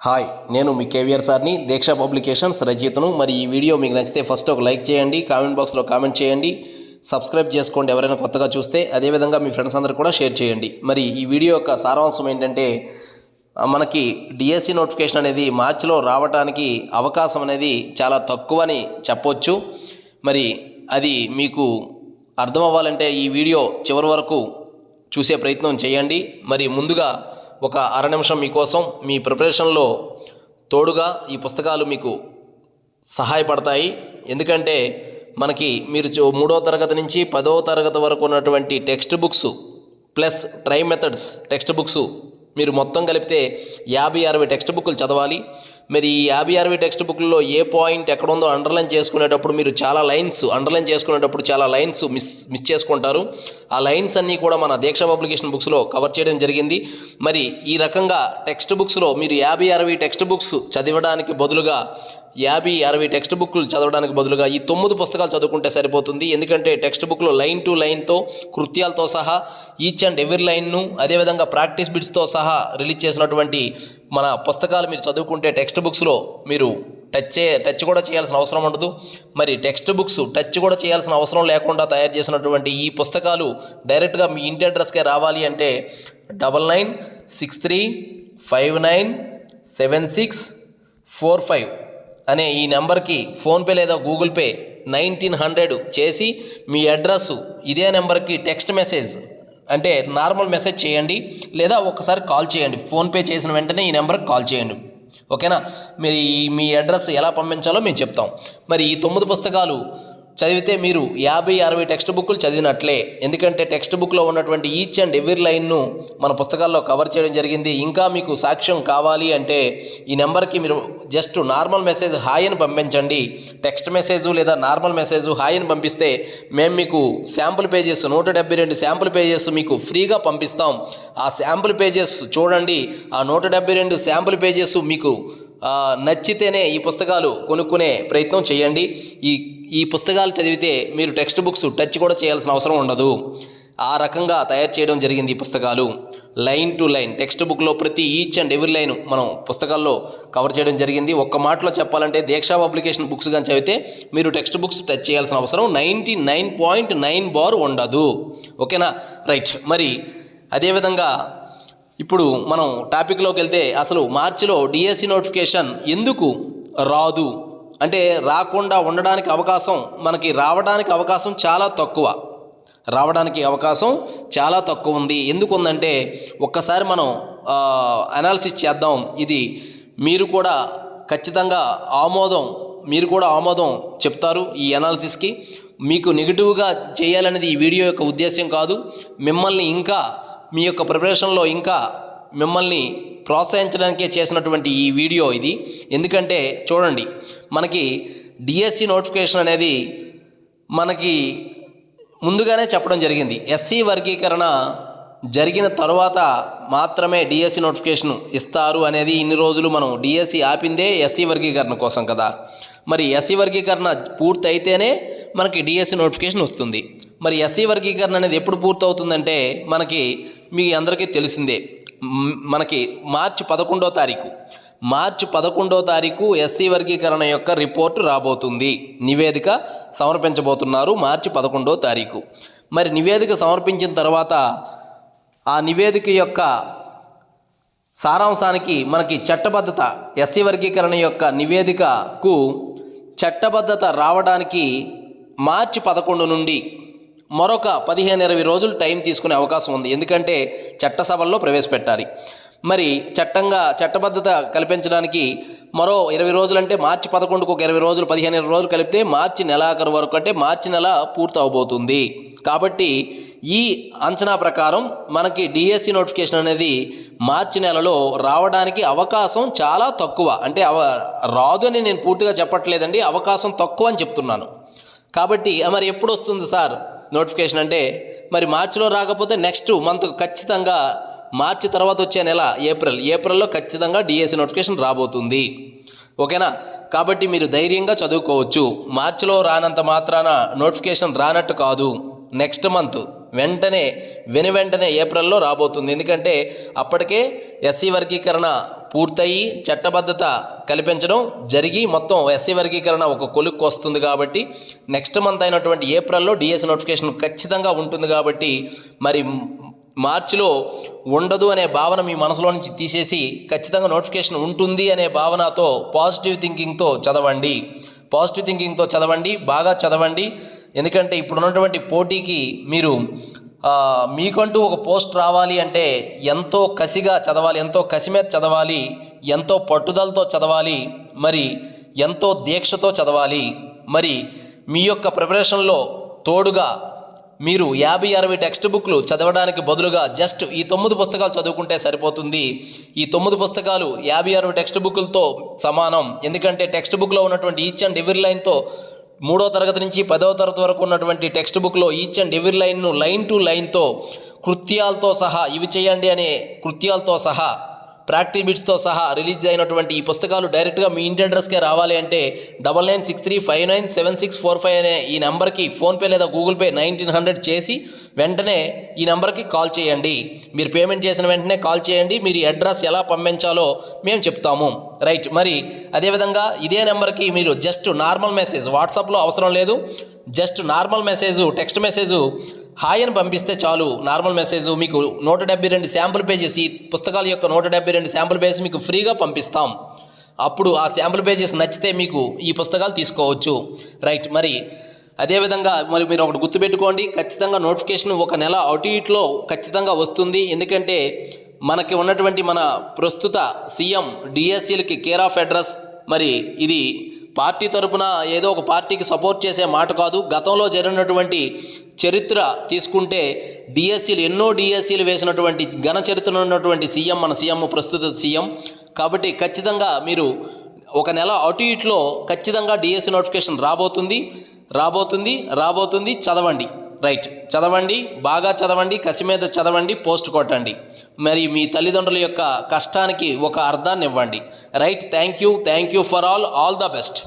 Hi నేను మీ కేవీఆర్ సార్ని దీక్ష publications రచయితను. మరి ఈ వీడియో మీకు నచ్చితే ఫస్ట్ ఒక లైక్ చేయండి కామెంట్ బాక్స్లో కామెంట్ చేయండి సబ్స్క్రైబ్ చేసుకోండి ఎవరైనా కొత్తగా చూస్తే అదేవిధంగా మీ ఫ్రెండ్స్ అందరు కూడా షేర్ చేయండి. మరి ఈ వీడియో యొక్క సారాంశం ఏంటంటే మనకి డిఎస్సి నోటిఫికేషన్ అనేది మార్చిలో రావడానికి అవకాశం అనేది చాలా తక్కువని చెప్పొచ్చు. మరి అది మీకు అర్థం అవ్వాలంటే ఈ వీడియో చివరి వరకు చూసే ప్రయత్నం చేయండి. మరి ముందుగా ఒక అర నిమిషం మీకోసం మీ ప్రిపరేషన్లో తోడుగా ఈ పుస్తకాలు మీకు సహాయపడతాయి. ఎందుకంటే మనకి మీరు చూ- మూడో తరగతి నుంచి పదో తరగతి వరకు ఉన్నటువంటి text books plus try methods text books మీరు మొత్తం కలిపితే యాభై అరవై టెక్స్ట్ బుక్లు చదవాలి. మరి ఈ యాభై అరవై టెక్స్ట్ బుక్లో ఏ పాయింట్ ఎక్కడ ఉందో అండర్లైన్ చేసుకునేటప్పుడు మీరు చాలా లైన్స్ అండర్లైన్ చేసుకునేటప్పుడు చాలా లైన్స్ మిస్ మిస్ చేసుకుంటారు. ఆ లైన్స్ అన్నీ కూడా మన దీక్ష పబ్లికేషన్ బుక్స్లో కవర్ చేయడం జరిగింది. మరి ఈ రకంగా టెక్స్ట్ బుక్స్లో మీరు యాభై అరవై టెక్స్ట్ బుక్స్ చదవడానికి బదులుగా యాభై అరవై టెక్స్ట్ బుక్లు చదవడానికి బదులుగా ఈ తొమ్మిది పుస్తకాలు చదువుకుంటే సరిపోతుంది. ఎందుకంటే టెక్స్ట్ బుక్లో లైన్ టు లైన్తో కృత్యాలతో సహా ఈచ్ అండ్ ఎవరి లైన్ను అదేవిధంగా ప్రాక్టీస్ బిట్స్తో సహా రిలీజ్ చేసినటువంటి మన పుస్తకాలు మీరు చదువుకుంటే టెక్స్ట్ బుక్స్లో మీరు టచ్ చే టచ్ కూడా చేయాల్సిన అవసరం ఉండదు. మరి టెక్స్ట్ బుక్స్ టచ్ కూడా చేయాల్సిన అవసరం లేకుండా తయారు చేసినటువంటి ఈ పుస్తకాలు డైరెక్ట్గా మీ ఇంటి అడ్రస్కే రావాలి అంటే double nine six three five nine seven six four five అనే ఈ నెంబర్కి ఫోన్పే లేదా గూగుల్ పే నైన్టీన్ హండ్రెడ్ చేసి మీ అడ్రస్ ఇదే నెంబర్కి టెక్స్ట్ మెసేజ్ అంటే నార్మల్ మెసేజ్ చేయండి లేదా ఒకసారి కాల్ చేయండి. ఫోన్పే చేసిన వెంటనే ఈ నెంబర్కి కాల్ చేయండి. ఓకేనా? మీరు మీ అడ్రస్ ఎలా పంపించాలో మేము చెప్తాం. మరి ఈ తొమ్మిది పుస్తకాలు చదివితే మీరు యాభై అరవై టెక్స్ట్ బుక్లు చదివినట్లే. ఎందుకంటే టెక్స్ట్ బుక్లో ఉన్నటువంటి ఈచ్ అండ్ ఎవ్రీ లైన్ను మన పుస్తకాల్లో కవర్ చేయడం జరిగింది. ఇంకా మీకు సాక్ష్యం కావాలి అంటే ఈ నెంబర్కి మీరు జస్ట్ నార్మల్ మెసేజ్ హాయ్ అని పంపించండి. టెక్స్ట్ మెసేజ్ లేదా నార్మల్ మెసేజ్ హాయ్ అని పంపిస్తే మేము మీకు శాంపుల్ పేజెస్ నూట డెబ్బై రెండు శాంపుల్ పేజెస్ మీకు ఫ్రీగా పంపిస్తాం. ఆ శాంపుల్ పేజెస్ చూడండి. ఆ నూట డెబ్బై రెండు శాంపుల్ పేజెస్ మీకు నచ్చితేనే ఈ పుస్తకాలు కొనుక్కునే ప్రయత్నం చేయండి. ఈ ఈ పుస్తకాలు చదివితే మీరు టెక్స్ట్ బుక్స్ టచ్ కూడా చేయాల్సిన అవసరం ఉండదు. ఆ రకంగా తయారు చేయడం జరిగింది ఈ పుస్తకాలు. లైన్ టు లైన్ టెక్స్ట్ బుక్లో ప్రతి ఈచ్ అండ్ ఎవరి లైన్ మనం పుస్తకాల్లో కవర్ చేయడం జరిగింది. ఒక్క మాటలో చెప్పాలంటే దీక్షా పబ్లికేషన్ బుక్స్ కానీ చదివితే మీరు టెక్స్ట్ బుక్స్ టచ్ చేయాల్సిన అవసరం ninety nine point nine bar ఉండదు. ఓకేనా? రైట్. మరి అదేవిధంగా ఇప్పుడు మనం టాపిక్లోకి వెళ్తే అసలు మార్చిలో డిఎస్సి నోటిఫికేషన్ ఎందుకు రాదు? అంటే రాకుండా ఉండడానికి అవకాశం మనకి రావడానికి అవకాశం చాలా తక్కువ. రావడానికి అవకాశం చాలా తక్కువ ఉంది. ఎందుకు ఉందంటే ఒక్కసారి మనం అనాలిసిస్ చేద్దాం. ఇది మీరు కూడా ఖచ్చితంగా ఆమోదం మీరు కూడా ఆమోదం చెప్తారు ఈ అనాలిసిస్కి మీకు నెగిటివ్గా చేయాలనేది ఈ వీడియో యొక్క ఉద్దేశం కాదు. మిమ్మల్ని ఇంకా మీ యొక్క ప్రిపరేషన్లో ఇంకా మిమ్మల్ని ప్రోత్సహించడానికే చేసినటువంటి ఈ వీడియో ఇది. ఎందుకంటే చూడండి మనకి డిఎస్సి నోటిఫికేషన్ అనేది మనకి ముందుగానే చెప్పడం జరిగింది. ఎస్సీ వర్గీకరణ జరిగిన తర్వాత మాత్రమే డిఎస్సి నోటిఫికేషన్ ఇస్తారు అనేది ఇన్ని రోజులు మనం డిఎస్సి ఆపిందే ఎస్సీ వర్గీకరణ కోసం కదా. మరి ఎస్సీ వర్గీకరణ పూర్తి అయితేనే మనకి డిఎస్సి నోటిఫికేషన్ వస్తుంది. మరి ఎస్సీ వర్గీకరణ అనేది ఎప్పుడు పూర్తవుతుందంటే మనకి మీ అందరికీ తెలిసిందే. మనకి మార్చి పదకొండో తారీఖు. మార్చి పదకొండో తారీఖు ఎస్సీ వర్గీకరణ యొక్క రిపోర్టు రాబోతుంది. నివేదిక సమర్పించబోతున్నారు మార్చి పదకొండో తారీఖు. మరి నివేదిక సమర్పించిన తర్వాత ఆ నివేదిక యొక్క సారాంశానికి మనకి చట్టబద్ధత ఎస్సీ వర్గీకరణ యొక్క నివేదికకు చట్టబద్ధత రావడానికి మార్చి పదకొండు నుండి మరొక పదిహేను ఇరవై రోజులు టైం తీసుకునే అవకాశం ఉంది. ఎందుకంటే చట్టసభల్లో ప్రవేశపెట్టాలి. మరి చట్టంగా చట్టబద్ధత కల్పించడానికి మరో ఇరవై రోజులు అంటే మార్చి పదకొండుకు ఒక ఇరవై రోజులు పదిహేను ఇరవై రోజులు కలిపితే మార్చి నెలాఖరు వరకు అంటే మార్చి నెల పూర్తి అవబోతుంది కాబట్టి ఈ అంచనా ప్రకారం మనకి డిఎస్సి నోటిఫికేషన్ అనేది మార్చి నెలలో రావడానికి అవకాశం చాలా తక్కువ. అంటే అవ రాదు అని నేను పూర్తిగా చెప్పట్లేదండి అవకాశం తక్కువ అని చెప్తున్నాను. కాబట్టి మరి ఎప్పుడు వస్తుంది సార్? నోటిఫికేషన్ అంటే మరి మార్చిలో రాకపోతే నెక్స్ట్ మంత్ ఖచ్చితంగా మార్చి తర్వాత వచ్చే నెల ఏప్రిల్. ఏప్రిల్లో ఖచ్చితంగా డిఎస్సి నోటిఫికేషన్ రాబోతుంది. ఓకేనా? కాబట్టి మీరు ధైర్యంగా చదువుకోవచ్చు. మార్చిలో రానంత మాత్రాన నోటిఫికేషన్ రానట్టు కాదు. Next month. వెంటనే వెను వెంటనే ఏప్రిల్లో రాబోతుంది. ఎందుకంటే అప్పటికే ఎస్సీ వర్గీకరణ పూర్తయి చట్టబద్ధత కల్పించడం జరిగి మొత్తం ఎస్సీ వర్గీకరణ ఒక కొలుక్కు వస్తుంది కాబట్టి నెక్స్ట్ మంత్ అయినటువంటి ఏప్రిల్లో డిఎస్ నోటిఫికేషన్ ఖచ్చితంగా ఉంటుంది కాబట్టి మరి మార్చిలో ఉండదు అనే భావన మీ మనసులో నుంచి తీసేసి ఖచ్చితంగా నోటిఫికేషన్ ఉంటుంది అనే భావనతో పాజిటివ్ థింకింగ్తో చదవండి. పాజిటివ్ థింకింగ్తో చదవండి బాగా చదవండి. ఎందుకంటే ఇప్పుడు ఉన్నటువంటి పోటీకి మీరు మీకంటూ ఒక పోస్ట్ రావాలి అంటే ఎంతో కసిగా చదవాలి ఎంతో కసి మీద చదవాలి ఎంతో పట్టుదలతో చదవాలి మరి ఎంతో దీక్షతో చదవాలి మరి మీ యొక్క ప్రిపరేషన్లో తోడుగా మీరు యాభై అరవై టెక్స్ట్ బుక్లు చదవడానికి బదులుగా జస్ట్ ఈ తొమ్మిది పుస్తకాలు చదువుకుంటే సరిపోతుంది. ఈ తొమ్మిది పుస్తకాలు యాభై అరవై టెక్స్ట్ బుక్లతో సమానం. ఎందుకంటే టెక్స్ట్ బుక్లో ఉన్నటువంటి ఈచ్ అండ్ ఎవరి లైన్తో మూడో తరగతి నుంచి పదవ తరగతి వరకు ఉన్నటువంటి టెక్స్ట్ బుక్లో ఈచ్ అండ్ ఎవ్రీ లైన్ను లైన్ టు లైన్తో కృత్యాలతో సహా ఇవి చేయండి అనే కృత్యాలతో సహా ప్రాక్టీస్ బిట్స్తో సహా రిలీజ్ అయినటువంటి ఈ పుస్తకాలు డైరెక్ట్గా మీ ఇంటి అడ్రస్కే రావాలి అంటే double nine six three five nine seven six four five అనే ఈ నెంబర్కి ఫోన్పే లేదా గూగుల్ పే నైన్టీన్ హండ్రెడ్ చేసి వెంటనే ఈ నెంబర్కి కాల్ చేయండి. మీరు పేమెంట్ చేసిన వెంటనే కాల్ చేయండి. మీరు అడ్రస్ ఎలా పంపించాలో మేము చెప్తాము. రైట్ మరి అదేవిధంగా ఇదే నెంబర్కి మీరు జస్ట్ నార్మల్ మెసేజ్ వాట్సాప్లో అవసరం లేదు. Just normal message text message hi అని పంపిస్తే చాలు. నార్మల్ మెసేజ్ మీకు నూట డెబ్బై రెండు శాంపుల్ పేజెస్ ఈ పుస్తకాల యొక్క నూట డెబ్బై రెండు శాంపుల్ పేజెస్ మీకు ఫ్రీగా పంపిస్తాం. అప్పుడు ఆ శాంపుల్ పేజెస్ నచ్చితే మీకు ఈ పుస్తకాలు తీసుకోవచ్చు. రైట్ మరి అదేవిధంగా మరి మీరు ఒకటి గుర్తుపెట్టుకోండి. ఖచ్చితంగా నోటిఫికేషన్ ఒక నెల అటు ఇట్లో ఖచ్చితంగా వస్తుంది. ఎందుకంటే మనకి ఉన్నటువంటి మన ప్రస్తుత సీఎం డిఎస్సీలకి కేర్ ఆఫ్ అడ్రస్ మరి ఇది పార్టీ తరపున ఏదో ఒక పార్టీకి సపోర్ట్ చేసే మాట కాదు. గతంలో జరిగినటువంటి చరిత్ర తీసుకుంటే డిఎస్సీలు ఎన్నో డిఎస్సీలు వేసినటువంటి ఘన చరిత్ర ఉన్నటువంటి సీఎం మన సీఎం ప్రస్తుత సీఎం. కాబట్టి ఖచ్చితంగా మీరు ఒక నెల అటు ఇట్లో ఖచ్చితంగా డిఎస్సీ నోటిఫికేషన్ రాబోతుంది రాబోతుంది రాబోతుంది. చదవండి. రైట్ చదవండి బాగా చదవండి కసి మీద చదవండి పోస్ట్ కొట్టండి. మరి మీ తల్లిదండ్రుల యొక్క కష్టానికి ఒక అర్థాన్ని ఇవ్వండి. Right thank you thank you for all all the best